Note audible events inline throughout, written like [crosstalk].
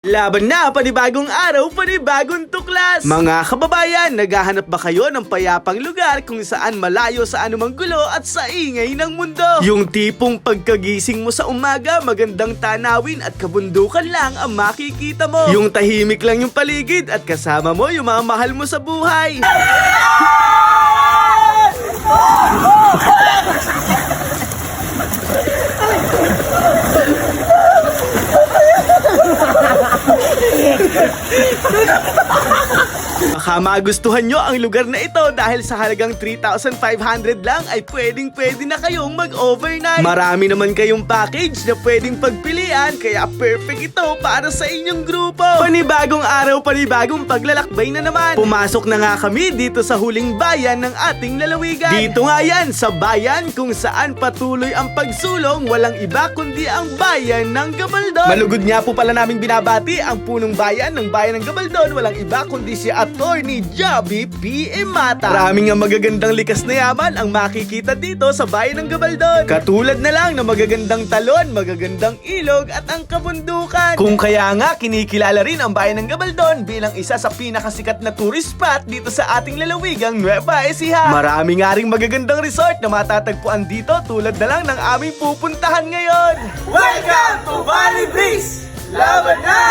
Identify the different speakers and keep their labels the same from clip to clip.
Speaker 1: Laban na, panibagong araw, panibagong tuklas! Mga kababayan, naghahanap ba kayo ng payapang lugar kung saan malayo sa anumang gulo at sa ingay ng mundo? Yung tipong pagkagising mo sa umaga, magandang tanawin at kabundukan lang ang makikita mo. Yung tahimik lang yung paligid at kasama mo yung mga mahal mo sa buhay. [laughs] バカ! Baka magustuhan nyo ang lugar na ito dahil sa halagang 3,500 lang ay pwedeng pwede na kayong mag-overnight. Marami naman kayong package na pwedeng pagpilian kaya perfect ito para sa inyong grupo. Panibagong araw, panibagong paglalakbay na naman. Pumasok na nga kami dito sa huling bayan ng ating lalawigan. Dito nga yan sa bayan kung saan patuloy ang pagsulong walang iba kundi ang bayan ng Gabaldon. Malugod nga po pala namin binabati ang punong bayan ng bayan ng Gabaldon walang iba kundi si Attorney Javi P. Imata. Maraming nga magagandang likas na yaman ang makikita dito sa bayan ng Gabaldon. Katulad na lang ng magagandang talon, magagandang ilog at ang kabundukan. Kung kaya nga kinikilala rin ang bayan ng Gabaldon bilang isa sa pinakasikat na tourist spot dito sa ating lalawigang Nueva Ecija. Marami nga ring magagandang resort na matatagpuan dito tulad na lang ng aming pupuntahan ngayon. Welcome to Valley Breeze! Laban na!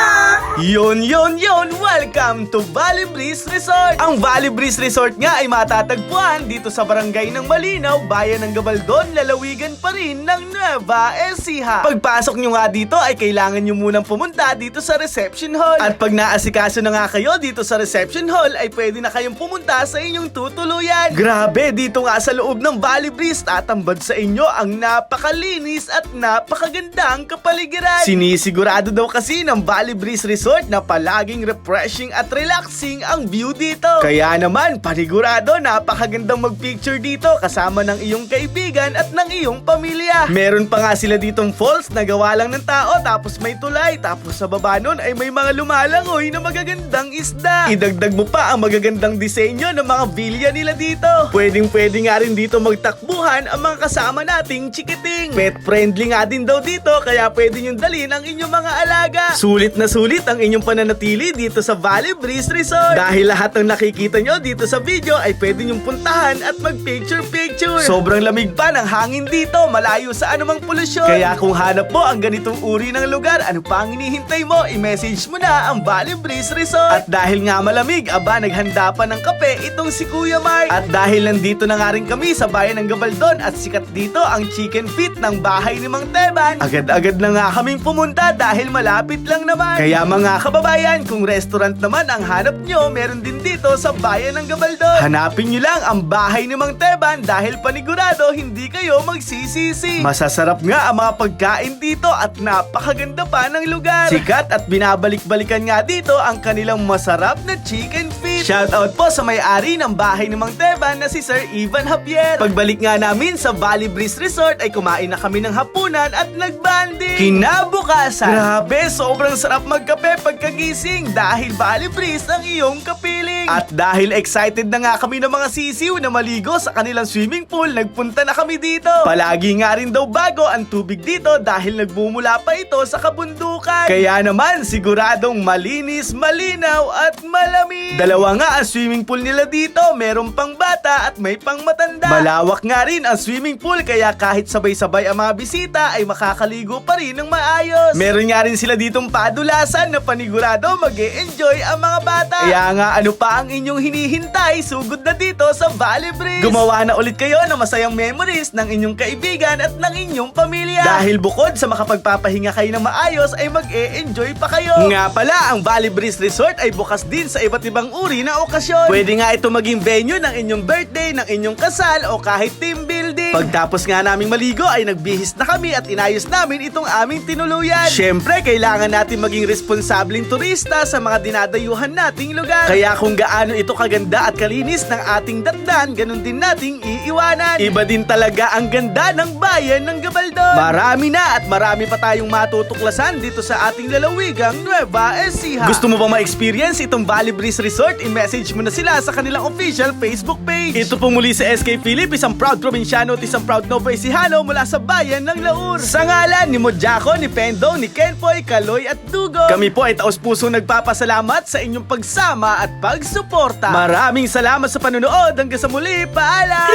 Speaker 1: Yun, yun, yun! Welcome to Valley Breeze Resort! Ang Valley Breeze Resort nga ay matatagpuan dito sa barangay ng Malinaw, bayan ng Gabaldon, lalawigan pa rin ng Nueva Ecija. Pagpasok nyo nga dito ay kailangan nyo munang pumunta dito sa reception hall. At pag naasikaso na nga kayo dito sa reception hall ay pwede na kayong pumunta sa inyong tutuluyan. Grabe, dito nga sa loob ng Valley Breeze tatambad sa inyo ang napakalinis at napakagandang kapaligiran. Sinisigurado daw kasi ng Valley Breeze Resort na palaging refreshing at relaxing ang view dito. Kaya naman, panigurado napakagandang magpicture dito kasama ng iyong kaibigan at ng iyong pamilya. Meron pa nga sila ditong falls na gawa lang ng tao tapos may tulay tapos sa baba nun ay may mga lumalangoy na magagandang isda. Idagdag mo pa ang magagandang disenyo ng mga villa nila dito. Pwedeng pwede nga rin dito magtakbuhan ang mga kasama nating chikiting. Pet friendly nga din daw dito kaya pwede nyo dalhin ang inyong mga alaga. Sulit na sulit ang inyong pananatili dito sa Valley Breeze Resort. Dahil lahat ng nakikita nyo dito sa video ay pwede nyong puntahan at mag-picture-picture. Sobrang lamig pa ng hangin dito, malayo sa anumang polusyon. Kaya kung hanap mo ang ganitong uri ng lugar, ano pa ang hinihintay mo? I-message mo na ang Valley Breeze Resort. At dahil nga malamig, aba naghanda pa ng kape itong si Kuya Mark. At dahil nandito na nga rin kami sa bayan ng Gabaldon at sikat dito ang chicken feet ng bahay ni Mang Teban, agad-agad na nga kaming pumunta dahil malapit lang naman. Kaya mga kababayan, kung restaurant naman ang hanap nyo, meron din dito sa bayan ng Gabaldon. Hanapin nyo lang ang bahay ni Mang Teban dahil panigurado hindi kayo magsisisi. Masasarap nga ang mga pagkain dito at napakaganda pa ng lugar. Sikat at binabalik-balikan nga dito ang kanilang masarap na chicken feet. Shoutout po sa may-ari ng bahay ni Mang Teban na si Sir Ivan Javier. Pagbalik nga namin sa Valley Breeze Resort ay kumain na kami ng hapunan at nagbanding. Kinabukasan. Grabe, sobrang sarap magkape pagkagising dahil Valley Breeze ang iyong kapiling. At dahil excited na nga kami ng mga sisiw na maligo sa kanilang swimming pool, nagpunta na kami dito. Palagi nga rin daw bago ang tubig dito dahil nagbumula pa ito sa kabundukan. Kaya naman, siguradong malinis, malinaw at malamig. Dalawa nga ang swimming pool nila dito, merong pang bata at may pang matanda. Malawak nga rin ang swimming pool kaya kahit sabay-sabay ang mga bisita ay makakaligo pa rin ng maayos. Meron nga rin sila ditong padulasan na panigurado mag enjoy ang mga bata. Kaya nga ano pa ang inyong hinihintay, sugod na dito sa Valley Breeze. Gumawa na ulit kayo ng masayang memories ng inyong kaibigan at ng inyong pamilya. Dahil bukod sa makapagpapahinga kayo ng maayos ay mag enjoy pa kayo. Nga pala, ang Valley Breeze Resort ay bukas din sa iba't ibang uri na okasyon. Pwede nga ito maging venue ng inyong birthday, ng inyong kasal o kahit team. Pagtapos nga naming maligo ay nagbihis na kami at inayos namin itong aming tinuluyan. Siyempre, kailangan natin maging responsableng turista sa mga dinadayuhan nating lugar. Kaya kung gaano ito kaganda at kalinis ng ating datdan, ganun din nating iiwanan. Iba din talaga ang ganda ng bayan ng Gabaldon. Marami na at marami pa tayong matutuklasan dito sa ating lalawigang Nueva Ecija. Gusto mo ba ma-experience itong Valley Breeze Resort? I-message mo na sila sa kanilang official Facebook page. Ito po muli sa SK Philip, isang proud probinsyano isang proud Novoy si Halo mula sa bayan ng Laur. Sa ngalan ni Modjako, ni Pendo, ni Kenpoy, Kaloy at Dugo. Kami po ay taos puso nagpapasalamat sa inyong pagsama at pagsuporta. Maraming salamat sa panonood. Hanggang sa muli, paalam!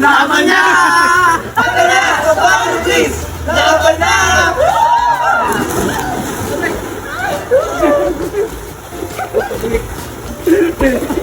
Speaker 2: Laban na! Laban na! Laban please! Laban na!
Speaker 1: Pa [laughs] na.